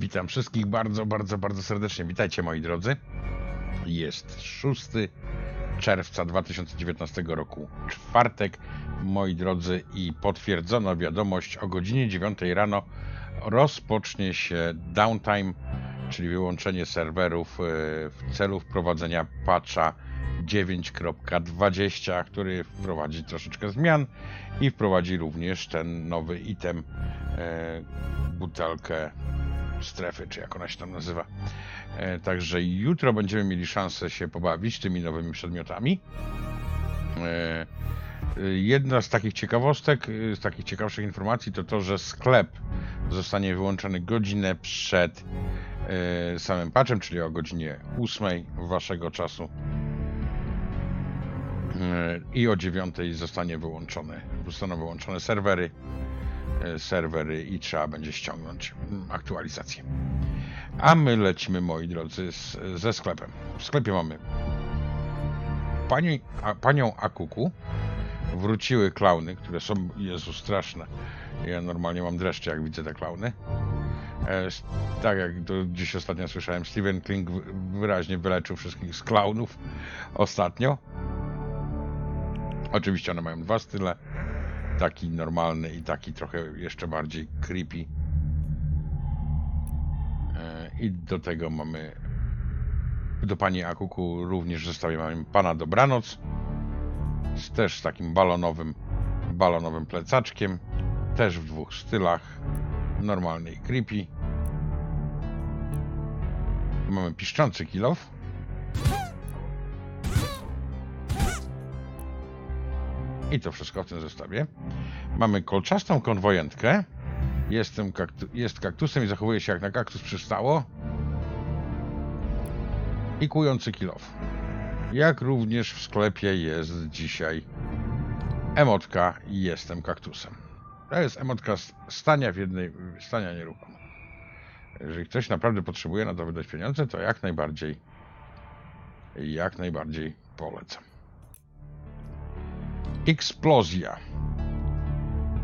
Witam wszystkich bardzo, bardzo, bardzo serdecznie. Witajcie moi drodzy. Jest 6 czerwca 2019 roku, czwartek, moi drodzy, i potwierdzono wiadomość o godzinie 9 rano rozpocznie się downtime, czyli wyłączenie serwerów e, w celu wprowadzenia patcha 9.20, który wprowadzi troszeczkę zmian i wprowadzi również ten nowy item, e, butelkę strefy, czy jak ona się tam nazywa. E, Także jutro będziemy mieli szansę się pobawić tymi nowymi przedmiotami. E, e, Jedna z takich ciekawostek, z takich ciekawszych informacji to to, że sklep zostanie wyłączony godzinę przed samym patchem, czyli o godzinie 8 waszego czasu. I o 9 zostanie wyłączony, zostaną wyłączone serwery e, serwery i trzeba będzie ściągnąć mm, aktualizację. A my lecimy, moi drodzy, z, ze sklepem. W sklepie mamy pani, a, panią Akuku. Wróciły klauny, które są, Jezu, straszne. Ja normalnie mam dreszcze, jak widzę te klauny. E, tak jak to gdzieś ostatnio słyszałem, Stephen King wy- wyraźnie wyleczył wszystkich z klaunów ostatnio. Oczywiście one mają dwa style taki normalny i taki trochę jeszcze bardziej creepy. E, I do tego mamy do pani Akuku również mamy pana Dobranoc z też z takim balonowym balonowym plecaczkiem też w dwóch stylach normalny i creepy mamy piszczący kilof i to wszystko w tym zestawie Mamy kolczastą konwojentkę. Jestem kaktu- jest kaktusem i zachowuje się jak na kaktus przystało. I kujący kilof. Jak również w sklepie jest dzisiaj emotka Jestem kaktusem. To jest emotka stania w jednej, stania nieruchomo. Jeżeli ktoś naprawdę potrzebuje na to wydać pieniądze, to jak najbardziej, jak najbardziej polecam. Eksplozja.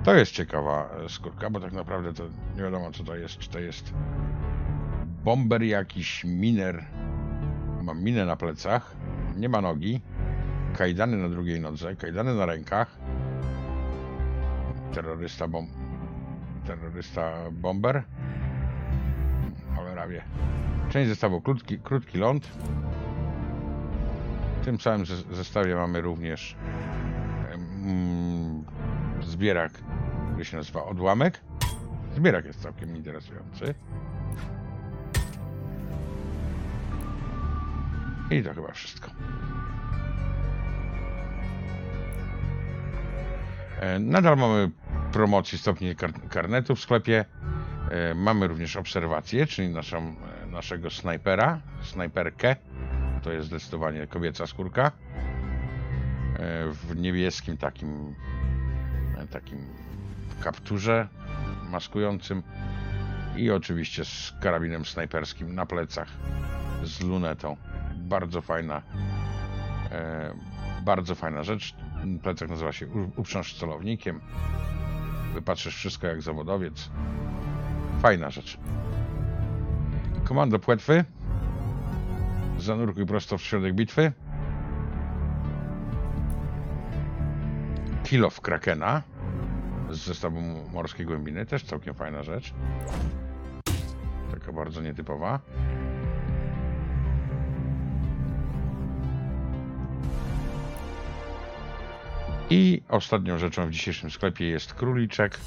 To jest ciekawa e, skórka, bo tak naprawdę to nie wiadomo co to jest. Czy to jest bomber jakiś, miner. Ma minę na plecach, nie ma nogi, kajdany na drugiej nodze, kajdany na rękach. Terrorysta bom... Terrorysta bomber. Cholera wie. Część zestawu krótki, krótki ląd. W tym samym ze- zestawie mamy również mm, zbierak, który się nazywa odłamek. Zbierak jest całkiem interesujący. I to chyba wszystko. E, Nadal mamy promocję stopni kar- karnetu w sklepie. E, Mamy również obserwację, czyli naszą, e, naszego snajpera, snajperkę. To jest zdecydowanie kobieca skórka. E, W niebieskim takim e, takim kapturze maskującym i oczywiście z karabinem snajperskim na plecach z lunetą. Bardzo fajna e, bardzo fajna rzecz. Plecak nazywa się uprząż celownikiem. Wypatrzysz wszystko jak zawodowiec. Fajna rzecz. Komando płetwy. Zanurkuj prosto w środek bitwy. Kilof Krakena z zestawu Morskie Głębiny, też całkiem fajna rzecz. Taka bardzo nietypowa. I ostatnią rzeczą w dzisiejszym sklepie jest króliczek.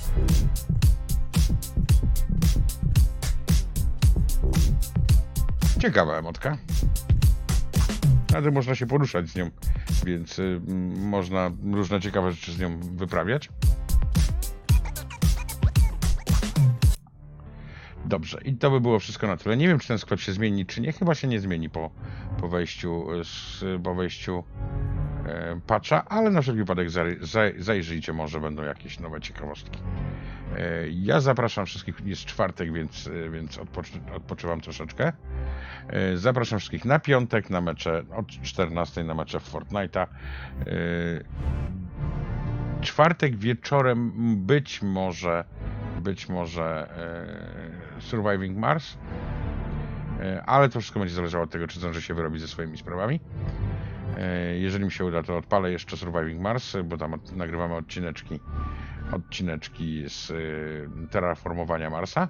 Ciekawa emotka. Ale można się poruszać z nią, więc y, można różne ciekawe rzeczy z nią wyprawiać. Dobrze, i to by było wszystko na tyle. Nie wiem, czy ten sklep się zmieni, czy nie. Chyba się nie zmieni po, po wejściu, y, po wejściu patcha, ale na wszelki wypadek zaj, zaj, zajrzyjcie, może będą jakieś nowe ciekawostki. E, ja zapraszam wszystkich, jest czwartek, więc, e, więc odpoczy, odpoczywam troszeczkę. E, Zapraszam wszystkich na piątek, na mecze od 14 na mecze Fortnite'a. E, Czwartek wieczorem być może być może e, Surviving Mars. E, ale to wszystko będzie zależało od tego, czy zdążę się wyrobić ze swoimi sprawami. E, jeżeli mi się uda, to odpalę jeszcze Surviving Mars, bo tam nagrywamy odcineczki, odcineczki z e, terraformowania Marsa.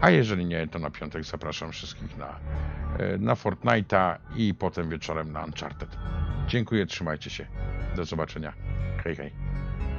A jeżeli nie, to na piątek zapraszam wszystkich na, e, na Fortnite'a i potem wieczorem na Uncharted. Dziękuję, trzymajcie się. Do zobaczenia. Hej, hej.